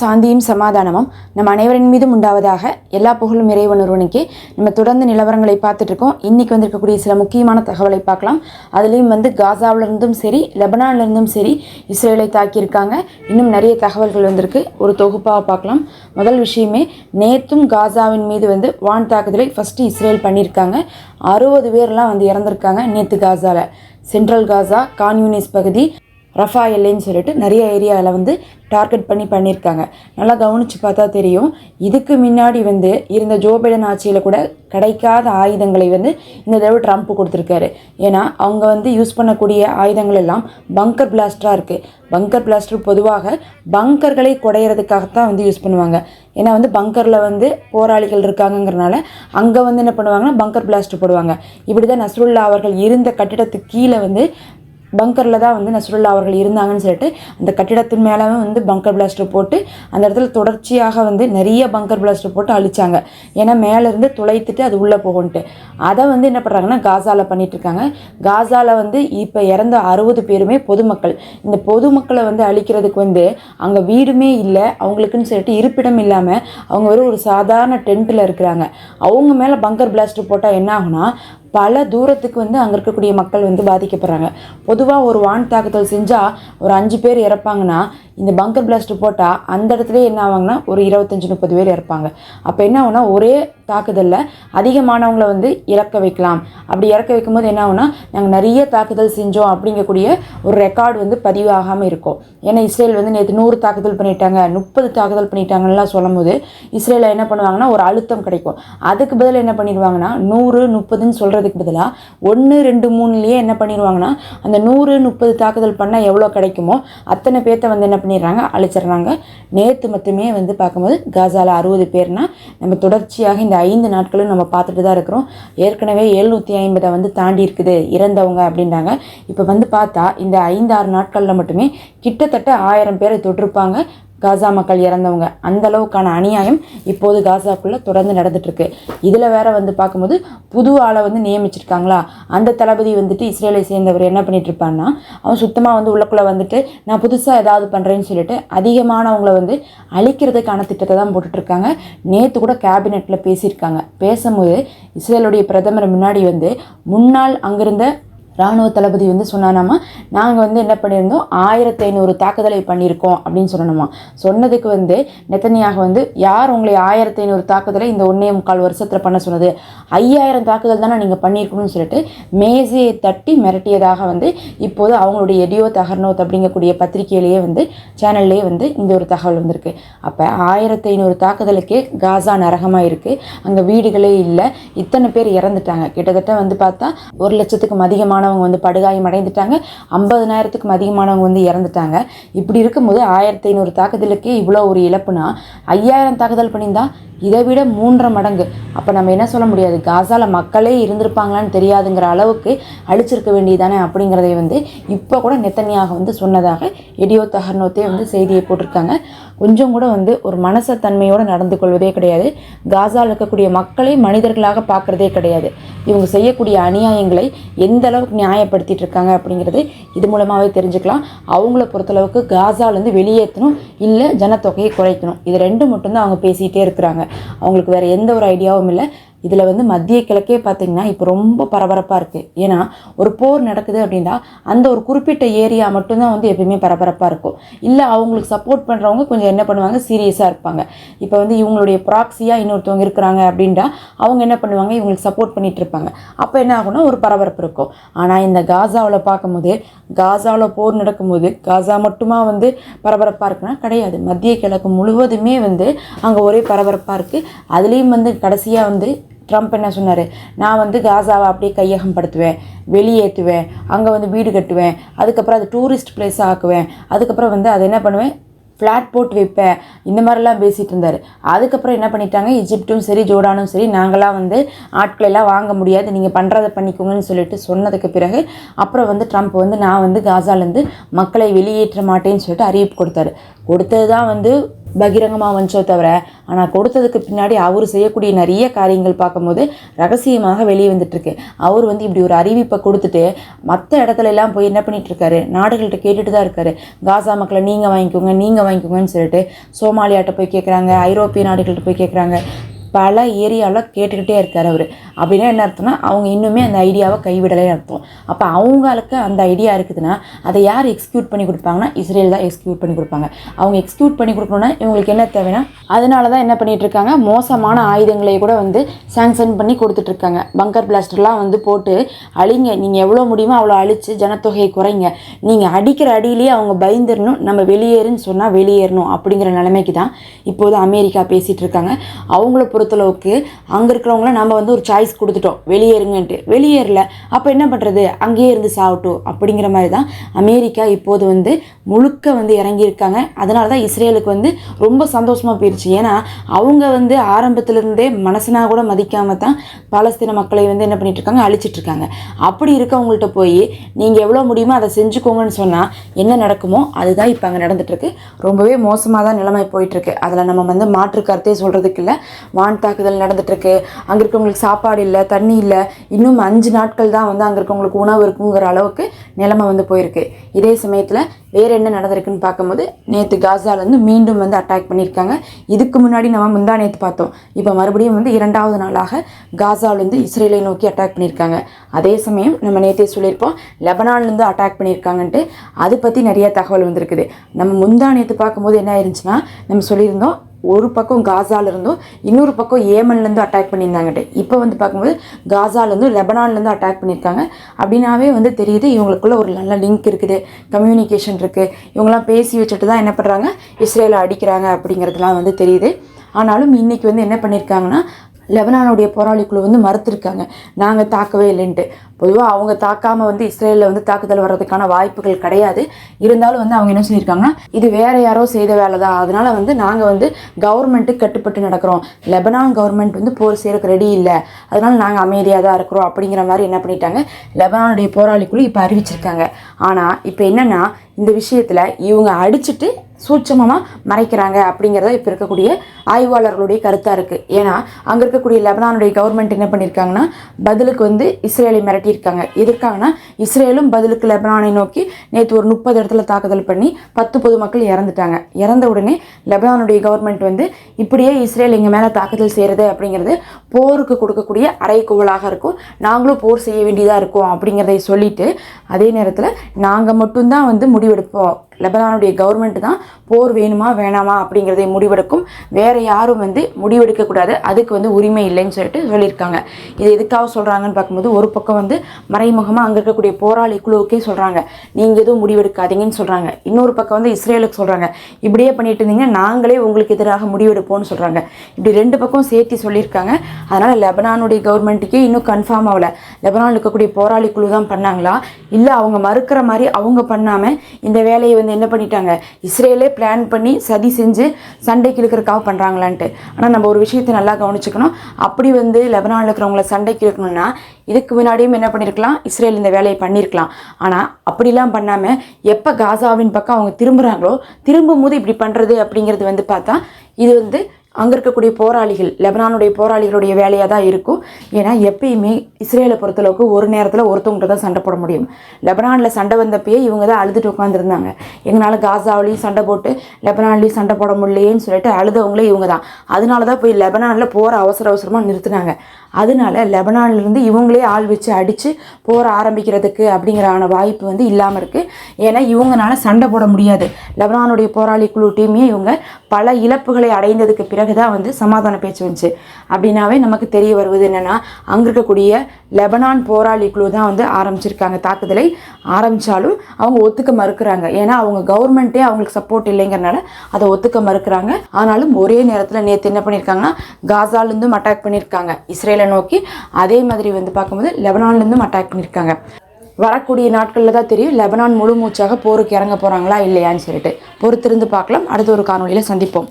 சாந்தியும் சமாதானமும் நம்ம அனைவரின் மீதும் உண்டாவதாக எல்லா புகழும் இறைவன் ஒருவனுக்கே. நம்ம தொடர்ந்து நிலவரங்களை பார்த்துட்டு இருக்கோம். இன்னைக்கு வந்திருக்கக்கூடிய சில முக்கியமான தகவலை பார்க்கலாம். அதுலேயும் வந்து காசாவுல இருந்தும் சரி லெபனான்ல இருந்தும் சரி இஸ்ரேலை தாக்கியிருக்காங்க. இன்னும் நிறைய தகவல்கள் வந்திருக்கு. ஒரு தொகுப்பாக பார்க்கலாம். முதல் விஷயமே நேற்றும் காசாவின் மீது வந்து வான் தாக்குதலை ஃபஸ்ட்டு இஸ்ரேல் பண்ணியிருக்காங்க. அறுபது பேர்லாம் வந்து இறந்துருக்காங்க நேற்று காசாவில் சென்ட்ரல் காசா கான்யூனிஸ் பகுதி ரஃபா எல்லைன்னு சொல்லிட்டு நிறைய ஏரியாவில் வந்து டார்கெட் பண்ணி பண்ணியிருக்காங்க. நல்லா கவனித்து பார்த்தா தெரியும். இதுக்கு முன்னாடி வந்து இருந்த ஜோ பைடன் ஆட்சியில் கூட கிடைக்காத ஆயுதங்களை வந்து இந்த தடவை ட்ரம்ப் கொடுத்துருக்காரு. ஏன்னா அவங்க வந்து யூஸ் பண்ணக்கூடிய ஆயுதங்கள் எல்லாம் பங்கர் பிளாஸ்டராக இருக்குது பங்கர் பிளாஸ்டர் பொதுவாக பங்கர்களை குடையிறதுக்காகத்தான் வந்து யூஸ் பண்ணுவாங்க. ஏன்னா வந்து பங்கரில் வந்து போராளிகள் இருக்காங்கங்கிறனால அங்கே வந்து என்ன பண்ணுவாங்கன்னா பங்கர் பிளாஸ்டர் போடுவாங்க. இப்படி தான் நஸ்ருல்லா அவர்கள் இருந்த கட்டிடத்துக்கு கீழே வந்து பங்கரில் தான் வந்து நசுருல்லா அவர்கள் இருந்தாங்கன்னு சொல்லிட்டு அந்த கட்டிடத்தின் மேலே வந்து பங்கர் பிளாஸ்டர் போட்டு அந்த இடத்துல தொடர்ச்சியாக வந்து நிறைய பங்கர் பிளாஸ்டர் போட்டு அழிச்சாங்க. ஏன்னா மேலேருந்து துளைத்துட்டு அது உள்ளே போகும்ன்ட்டு அதை வந்து என்ன பண்ணுறாங்கன்னா காசாவில் பண்ணிட்டு இருக்காங்க. காசாவில் வந்து இப்போ இறந்த அறுபது பேருமே பொதுமக்கள். இந்த பொதுமக்களை வந்து அழிக்கிறதுக்கு வந்து அங்கே வீடுமே இல்லை அவங்களுக்குன்னு சொல்லிட்டு இருப்பிடம் இல்லாமல் அவங்க வெறும் ஒரு சாதாரண டென்ட்டில் இருக்கிறாங்க. அவங்க மேலே பங்கர் பிளாஸ்டர் போட்டால் என்ன ஆகுனா பல தூரத்துக்கு வந்து அங்கே இருக்கக்கூடிய மக்கள் வந்து பாதிக்கப்படுறாங்க. பொதுவாக ஒரு வான் தாக்குதல் செஞ்சால் ஒரு அஞ்சு பேர் இறப்பாங்கன்னா இந்த பங்கர் பிளாஸ்ட் போட்டால் அந்த இடத்துல என்ன ஆவாங்கன்னா ஒரு இருபத்தஞ்சி முப்பது பேர் இறப்பாங்க. அப்போ என்ன ஆகுனா ஒரே தாக்குதலில் அதிகமானவங்களை வந்து இறக்க வைக்கலாம். அப்படி இறக்க வைக்கும்போது என்ன ஆகுனா நாங்கள் நிறைய தாக்குதல் செஞ்சோம் அப்படிங்கக்கூடிய ஒரு ரெக்கார்டு வந்து பதிவாகாமல் இருக்கும். ஏன்னா இஸ்ரேல் வந்து நேற்று நூறு தாக்குதல் பண்ணிட்டாங்க முப்பது தாக்குதல் பண்ணிட்டாங்கலாம் சொல்லும் போது இஸ்ரேலில் என்ன பண்ணுவாங்கன்னா ஒரு அழுத்தம் கிடைக்கும். அதுக்கு பதில் என்ன பண்ணிடுவாங்கன்னா நூறு முப்பதுன்னு சொல்கிறது பண்ணுறதுக்கு பதிலாக ஒன்று ரெண்டு மூணுலேயே என்ன பண்ணிடுவாங்கன்னா அந்த நூறு முப்பது தாக்குதல் பண்ணால் எவ்வளோ கிடைக்குமோ அத்தனை பேர்த்த வந்து என்ன பண்ணிடுறாங்க அழிச்சிடுறாங்க. நேற்று மட்டுமே வந்து பார்க்கும்போது காசாவில் அறுபது பேர்னால் நம்ம தொடர்ச்சியாக இந்த ஐந்து நாட்களும் நம்ம பார்த்துட்டு தான் இருக்கிறோம். ஏற்கனவே எழுநூற்றி ஐம்பதை வந்து தாண்டி இருக்குது இறந்தவங்க அப்படின்றாங்க. இப்போ வந்து பார்த்தா இந்த ஐந்து ஆறு நாட்களில் மட்டுமே கிட்டத்தட்ட ஆயிரம் பேரை தொட்டிருப்பாங்க. காசா மக்கள் இறந்தவங்க. அந்த அளவுக்கான அநியாயம் இப்போது காசாக்குள்ளே தொடர்ந்து நடந்துட்டு இருக்கு இதில் வேற வந்து பார்க்கும்போது புது ஆளை வந்து நியமிச்சிருக்காங்களா? அந்த தளபதி வந்துட்டு இஸ்ரேலை சேர்ந்தவர் என்ன பண்ணிட்டு இருப்பான்னா அவன் சுத்தமாக வந்து உள்ளக்குள்ளே வந்துட்டு நான் புதுசாக ஏதாவது பண்ணுறேன்னு சொல்லிட்டு அதிகமானவங்கள வந்து அழிக்கிறதுக்கான திட்டத்தை தான் போட்டுட்ருக்காங்க நேற்று கூட கேபினெட்டில் பேசியிருக்காங்க. பேசும்போது இஸ்ரேலுடைய பிரதமர் முன்னாடி வந்து முன்னாள் அங்கிருந்த ராணுவ தளபதி வந்து சொன்னானாமா நாங்கள் வந்து என்ன பண்ணியிருந்தோம் ஆயிரத்தி ஐநூறு தாக்குதலை பண்ணியிருக்கோம் அப்படின்னு சொன்னோமா சொன்னதுக்கு வந்து நெத்தனியாக வந்து யார் உங்களை ஆயிரத்தி ஐநூறு தாக்குதலை இந்த ஒன்றே முக்கால் வருஷத்தில் பண்ண சொன்னது? ஐயாயிரம் தாக்குதல் தானே நீங்கள் பண்ணியிருக்கணும்னு சொல்லிட்டு மேசையை தட்டி மிரட்டியதாக வந்து இப்போது அவங்களுடைய எடியோ தகர்னோத் அப்படிங்கக்கூடிய பத்திரிகையிலேயே வந்து சேனல்லே வந்து இந்த ஒரு தகவல் வந்திருக்கு. அப்போ ஆயிரத்தி ஐநூறு தாக்குதலுக்கே காசா நரகமாக இருக்குது அங்கே வீடுகளே இல்லை. இத்தனை பேர் இறந்துட்டாங்க. கிட்டத்தட்ட வந்து பார்த்தா ஒரு லட்சத்துக்கும் அதிகமான அதிகமானவங்க வந்து படுகாயம் அடைந்துட்டாங்க ஐம்பதனாயிரத்துக்கும் அதிகமானவங்க வந்து இறந்துட்டாங்க. இப்படி இருக்கும்போது ஆயிரத்தி ஐநூறு தாக்குதலுக்கே இவ்வளோ ஒரு இழப்புனா ஐயாயிரம் தாக்குதல் பண்ணியிருந்தா இதை விட மூன்றரை மடங்கு. அப்போ நம்ம என்ன சொல்ல முடியாது? காசாவில் மக்களே இருந்திருப்பாங்களான்னு தெரியாதுங்கிற அளவுக்கு அழிச்சிருக்க வேண்டியதானே அப்படிங்கிறதை வந்து இப்போ கூட நெத்தனியாக வந்து சொன்னதாக எடியோ தகர்னோத்தே வந்து செய்தியை போட்டிருக்காங்க. கொஞ்சம் கூட வந்து ஒரு மனசத்தன்மையோடு நடந்து கொள்வதே கிடையாது. காசாவில் இருக்கக்கூடிய மக்களை மனிதர்களாக பார்க்குறதே கிடையாது. இவங்க செய்யக்கூடிய அநியாயங்களை எந்த அளவுக்கு நியாயப்படுத்திட்டு இருக்காங்க அப்படிங்கிறது இது மூலமாகவே தெரிஞ்சுக்கலாம். அவங்கள பொறுத்தளவுக்கு காசாலேருந்து வெளியேற்றணும் இல்லை ஜனத்தொகையை குறைக்கணும். இது ரெண்டு மட்டும்தான் அவங்க பேசிகிட்டே இருக்கிறாங்க. அவங்களுக்கு வேறு எந்த ஒரு ஐடியாவும் இல்லை. இதில் வந்து மத்திய கிழக்கே பார்த்திங்கன்னா இப்போ ரொம்ப பரபரப்பாக இருக்குது ஏன்னா ஒரு போர் நடக்குது அப்படின்னா அந்த ஒரு குறிப்பிட்ட ஏரியா மட்டும்தான் வந்து எப்பயுமே பரபரப்பாக இருக்கும். இல்லை அவங்களுக்கு சப்போர்ட் பண்ணுறவங்க கொஞ்சம் என்ன பண்ணுவாங்க? சீரியஸாக இருப்பாங்க. இப்போ வந்து இவங்களுடைய ப்ராக்ஸியாக இன்னொருத்தவங்க இருக்கிறாங்க அப்படின்ட்டா அவங்க என்ன பண்ணுவாங்க? இவங்களுக்கு சப்போர்ட் பண்ணிகிட்டு இருப்பாங்க. அப்போ என்ன ஆகும்னா ஒரு பரபரப்பு இருக்கும். ஆனால் இந்த காசாவில் பார்க்கும்போது காசாவில் போர் நடக்கும்போது காசா மட்டுமா வந்து பரபரப்பாக இருக்குன்னா கிடையாது. மத்திய கிழக்கு முழுவதுமே வந்து அங்கே ஒரே பரபரப்பாக இருக்குது அதுலேயும் வந்து கடைசியாக வந்து ட்ரம்ப் என்ன சொன்னார்? நான் வந்து காசாவை அப்படியே கையகப்படுத்துவேன் வெளியேற்றுவேன் அங்கே வந்து வீடு கட்டுவேன் அதுக்கப்புறம் அது டூரிஸ்ட் பிளேஸாக ஆக்குவேன் அதுக்கப்புறம் வந்து அதை என்ன பண்ணுவேன்? ஃப்ளாட் போட்டு வைப்பேன். இந்த மாதிரிலாம் பேசிகிட்டு இருந்தார். அதுக்கப்புறம் என்ன பண்ணிட்டாங்க? எஜிப்டும் சரி ஜோர்டானும் சரி நாங்களாம் வந்து ஆட்களெல்லாம் வாங்க முடியாது. நீங்கள் பண்ணுறதை பண்ணிக்கோங்கன்னு சொல்லிட்டு சொன்னதுக்கு பிறகு அப்புறம் வந்து ட்ரம்ப் வந்து நான் வந்து காசாலேருந்து மக்களை வெளியேற்ற மாட்டேன்னு சொல்லிட்டு அறிவிப்பு கொடுத்தாரு. கொடுத்தது தான் வந்து பகிரங்கமாக வந்துச்சோ தவிர ஆனால் கொடுத்ததுக்கு பின்னாடி அவர் செய்யக்கூடிய நிறைய காரியங்கள் பார்க்கும்போது ரகசியமாக வெளியே வந்துட்டுருக்கு. அவர் வந்து இப்படி ஒரு அறிவிப்பை கொடுத்துட்டு மற்ற இடத்துல எல்லாம் போய் என்ன பண்ணிகிட்ருக்காரு நாடுகள்கிட்ட கேட்டுட்டு தான் இருக்காரு. காசா மக்களை நீங்கள் வாங்கிக்கோங்க நீங்கள் வாங்கிக்கோங்கன்னு சொல்லிட்டு சோமாலியாட்ட போய் கேட்குறாங்க ஐரோப்பிய நாடுகள்கிட்ட போய் கேட்குறாங்க பல ஏரியாவில் கேட்டுக்கிட்டே இருக்கார் அவர். அப்படின்னா என்ன அர்த்தம்னா அவங்க இன்னுமே அந்த ஐடியாவை கைவிடலைன்னு அர்த்தம். அப்போ அவங்களுக்கு அந்த ஐடியா இருக்குதுன்னா அதை யார் எக்ஸிக்யூட் பண்ணி கொடுப்பாங்கன்னா இஸ்ரேல் தான் எக்ஸிக்யூட் பண்ணி கொடுப்பாங்க. அவங்க எக்ஸிக்யூட் பண்ணி கொடுக்கணுன்னா இவங்களுக்கு என்ன தேவைன்னா அதனால தான் என்ன பண்ணிகிட்டு இருக்காங்க மோசமான ஆயுதங்களை கூட வந்து சாங்ஷன் பண்ணி கொடுத்துட்ருக்காங்க பங்கர் பிளாஸ்டர்லாம் வந்து போட்டு அழிங்க. நீங்கள் எவ்வளோ முடியுமோ அவ்வளோ அழிச்சு ஜனத்தொகையை குறைங்க. நீங்கள் அடிக்கிற அடியிலேயே அவங்க பயந்துடணும் நம்ம வெளியேறுன்னு சொன்னால் வெளியேறணும் அப்படிங்கிற நிலைமைக்கு தான் இப்போது அமெரிக்கா பேசிகிட்டு இருக்காங்க அவங்கள பொறுத்தளவுக்கு அங்கே இருக்கிறவங்கள நம்ம வந்து ஒரு சாய்ஸ் கொடுத்துட்டோம். வெளியேறுங்கன்ட்டு. வெளியேறல. அப்போ என்ன பண்ணுறது அங்கேயே இருந்து சாப்பிட்டோம். அப்படிங்கிற மாதிரி தான் அமெரிக்கா இப்போது வந்து முழுக்க வந்து இறங்கியிருக்காங்க. அதனால தான் இஸ்ரேலுக்கு வந்து ரொம்ப சந்தோஷமாக போயிடுச்சு ஏன்னா அவங்க வந்து ஆரம்பத்திலிருந்தே மனசனா கூட மதிக்காம தான் பாலஸ்தீன மக்களை வந்து என்ன பண்ணிட்டு இருக்காங்க அப்படி இருக்கவங்கள்ட்ட போய் நீங்கள் எவ்வளோ முடியுமோ அதை செஞ்சுக்கோங்கன்னு சொன்னால் என்ன நடக்குமோ அதுதான் இப்போ அங்கே நடந்துட்டுருக்கு. ரொம்பவே மோசமாக தான் நிலைமை போயிட்டுருக்கு. அதில் நம்ம வந்து மாற்று கருத்தே சொல்கிறதுக்கு இல்லை. வான் தாக்குதல் நடந்துட்டுருக்கு. அங்கே இருக்கவங்களுக்கு சாப்பாடு இல்லை தண்ணி இல்லை. இன்னும் அஞ்சு நாட்கள் தான் வந்து அங்கே இருக்கவங்களுக்கு உணவு இருக்குங்கிற அளவுக்கு நிலைமை வந்து போயிருக்கு. இதே சமயத்தில் வேறு என்ன நடந்திருக்குன்னு பார்க்கும்போது நேற்று காசாலேருந்து மீண்டும் வந்து அட்டாக் பண்ணியிருக்காங்க. இதுக்கு முன்னாடி நம்ம முந்தா நேற்று பார்த்தோம். இப்போ மறுபடியும் வந்து இரண்டாவது நாளாக காசாலேருந்து இஸ்ரேலை நோக்கி அட்டாக் பண்ணியிருக்காங்க. அதே சமயம் நம்ம நேற்றே சொல்லியிருப்போம் லெபனான்லேருந்து அட்டாக் பண்ணியிருக்காங்கன்ட்டு. அதை பற்றி நிறைய தகவல் வந்திருக்குது. நம்ம முந்தா நேற்று பார்க்கும்போது என்ன ஆயிருந்துச்சுன்னா நம்ம சொல்லியிருந்தோம் ஒரு பக்கம் காசால இருந்தும் இன்னொரு பக்கம் ஏமன்லேருந்து அட்டாக் பண்ணியிருந்தாங்கட்டு இப்போ வந்து பார்க்கும்போது காசாலேருந்து லெபனான்லேருந்து அட்டாக் பண்ணியிருக்காங்க. அப்படின்னாவே வந்து தெரியுது இவங்களுக்குள்ள ஒரு நல்ல லிங்க் இருக்குது கம்யூனிகேஷன் இருக்குது இவங்களாம் பேசி வச்சுட்டு தான் என்ன பண்ணுறாங்க இஸ்ரேலை அடிக்கிறாங்க அப்படிங்கிறதுலாம் வந்து தெரியுது. ஆனாலும் இன்றைக்கி வந்து என்ன பண்ணியிருக்காங்கன்னா லெபனானுடைய போராளிக்குழு வந்து மறுத்திருக்காங்க. நாங்கள் தாக்கவே இல்லைன்ட்டு. பொதுவாக அவங்க தாக்காமல் வந்து இஸ்ரேலில் வந்து தாக்குதல் வர்றதுக்கான வாய்ப்புகள் கிடையாது. இருந்தாலும் வந்து அவங்க என்ன சொல்லியிருக்காங்கன்னா இது வேற யாரோ செய்த வேலை தான் அதனால வந்து நாங்கள் வந்து கவர்மெண்ட்டுக்கு கட்டுப்பட்டு நடக்கிறோம். லெபனான் கவர்மெண்ட் வந்து போர் செய்யறதுக்கு ரெடி இல்லை. அதனால நாங்கள் அமைதியாக தான் இருக்கிறோம் அப்படிங்கிற மாதிரி என்ன பண்ணிட்டாங்க. லெபனானுடைய போராளிக்குழு இப்போ அறிவிச்சிருக்காங்க. ஆனால் இப்போ என்னென்னா இந்த விஷயத்தில் இவங்க அடிச்சுட்டு சூட்சமமாக மறைக்கிறாங்க அப்படிங்கிறத இப்போ இருக்கக்கூடிய ஆய்வாளர்களுடைய கருத்தாக இருக்குது ஏன்னா அங்கே இருக்கக்கூடிய லெபனானுடைய கவர்மெண்ட் என்ன பண்ணியிருக்காங்கன்னா பதிலுக்கு வந்து இஸ்ரேலை மிரட்டியிருக்காங்க. எதற்காகனா இஸ்ரேலும் பதிலுக்கு லெபனானை நோக்கி நேற்று ஒரு முப்பது இடத்துல தாக்குதல் பண்ணி பத்து பொதுமக்கள் இறந்துட்டாங்க. இறந்த உடனே லெபனானுடைய கவர்மெண்ட் வந்து இப்படியே இஸ்ரேல் எங்கள் மேலே தாக்குதல் செய்கிறது அப்படிங்கிறது போருக்கு கொடுக்கக்கூடிய அறைகூவலாக இருக்கும். நாங்களும் போர் செய்ய வேண்டியதாக இருக்கும் அப்படிங்கிறதை சொல்லிட்டு அதே நேரத்தில் நாங்கள் மட்டும்தான் வந்து முடி முடிவெடுப்போம் லெபனானுடைய கவர்மெண்ட் தான் போர் வேணுமா வேணாமா அப்படிங்கிறதை முடிவெடுக்கும். வேறு யாரும் வந்து முடிவெடுக்கக்கூடாது அதுக்கு வந்து உரிமை இல்லைன்னு சொல்லிட்டு சொல்லியிருக்காங்க. இது எதுக்காக சொல்கிறாங்கன்னு பார்க்கும்போது ஒரு பக்கம் வந்து மறைமுகமாக அங்கே இருக்கக்கூடிய போராளி குழுவுக்கே சொல்கிறாங்க நீங்கள் எதுவும் முடிவெடுக்காதீங்கன்னு சொல்கிறாங்க இன்னொரு பக்கம் வந்து இஸ்ரேலுக்கு சொல்கிறாங்க இப்படியே பண்ணிட்டு இருந்தீங்கன்னா நாங்களே உங்களுக்கு எதிராக முடிவெடுப்போம்னு சொல்கிறாங்க இப்படி ரெண்டு பக்கம் சேர்த்து சொல்லியிருக்காங்க. அதனால் லெபனானுடைய கவர்மெண்ட்டுக்கே இன்னும் கன்ஃபார்ம் ஆகல. லெபனானில் இருக்கக்கூடிய போராளி குழு தான் பண்ணாங்களா? இல்லை அவங்க மறுக்கிற மாதிரி அவங்க பண்ணாமல் இந்த வேலையை வந்து என்ன பண்ணிட்டாங்க? இஸ்ரேலே பிளான் பண்ணி சதி செஞ்சு சண்டைக்கு இழுக்கிறக்காக பண்ணுறாங்களான்ட்டு ஆனால் நம்ம ஒரு விஷயத்தை நல்லா கவனிச்சுக்கணும். அப்படி வந்து லெபனானில் இருக்கிறவங்கள சண்டைக்கு இழுக்கணும்னா இதுக்கு முன்னாடியும் என்ன பண்ணியிருக்கலாம் இஸ்ரேல் இந்த வேலையை பண்ணியிருக்கலாம் ஆனால் அப்படிலாம் பண்ணாமல் எப்போ காசாவின் பக்கம் அவங்க திரும்புகிறாங்களோ திரும்பும் போது இப்படி பண்ணுறது அப்படிங்கிறது வந்து பார்த்தா இது வந்து அங்கே இருக்கக்கூடிய போராளிகள் லெபனானுடைய போராளிகளுடைய வேலையாக தான் இருக்கும். ஏன்னா எப்பயுமே இஸ்ரேலை பொறுத்தளவுக்கு ஒரு நேரத்தில் ஒருத்தவங்கள்ட்ட தான் சண்டை போட முடியும். லெபனானில் சண்டை வந்தப்பயே இவங்க தான் அழுதுட்டு உட்காந்துருந்தாங்க எங்களால் காசாவிலையும் சண்டை போட்டு லெபனான்லேயும் சண்டை போட முடியலையேன்னு சொல்லிட்டு அழுதவங்களே இவங்க தான். அதனால தான் போய் லெபனானில் போகிற அவசர அவசரமாக நிறுத்தினாங்க. அதனால லெபனான்லேருந்து இவங்களே ஆள் வச்சு அடித்து போற ஆரம்பிக்கிறதுக்கு அப்படிங்கிறான வாய்ப்பு வந்து இல்லாமல் இருக்குது ஏன்னா இவங்கனால சண்டை போட முடியாது. லெபனானுடைய போராளி குழு டீமே இவங்க பல இழப்புகளை அடைந்ததுக்கு பிறகு தான் வந்து சமாதான பேச்சு வந்துச்சு. அப்படின்னாவே நமக்கு தெரிய வருவது என்னென்னா அங்கே இருக்கக்கூடிய லெபனான் போராளி குழு தான் வந்து ஆரம்பிச்சிருக்காங்க. தாக்குதலை ஆரம்பித்தாலும் அவங்க ஒத்துக்க மறுக்கிறாங்க. ஏன்னா அவங்க கவர்மெண்ட்டே அவங்களுக்கு சப்போர்ட் இல்லைங்கிறனால அதை ஒத்துக்க மறுக்கிறாங்க. ஆனாலும் ஒரே நேரத்தில் நேற்று என்ன பண்ணியிருக்காங்கன்னா காசாலேருந்தும் அட்டாக் பண்ணியிருக்காங்க இஸ்ரேலை நோக்கி அதே மாதிரி வந்து பார்க்கும்போது லெபனான்லேருந்தும் அட்டாக் பண்ணியிருக்காங்க வரக்கூடிய நாட்களில் தான் தெரியும் லெபனான் முழு மூச்சாக போருக்கு இறங்க போகிறாங்களா இல்லையான்னு சொல்லிட்டு. பொறுத்திருந்து பார்க்கலாம். அடுத்த ஒரு காணொலியில் சந்திப்போம்.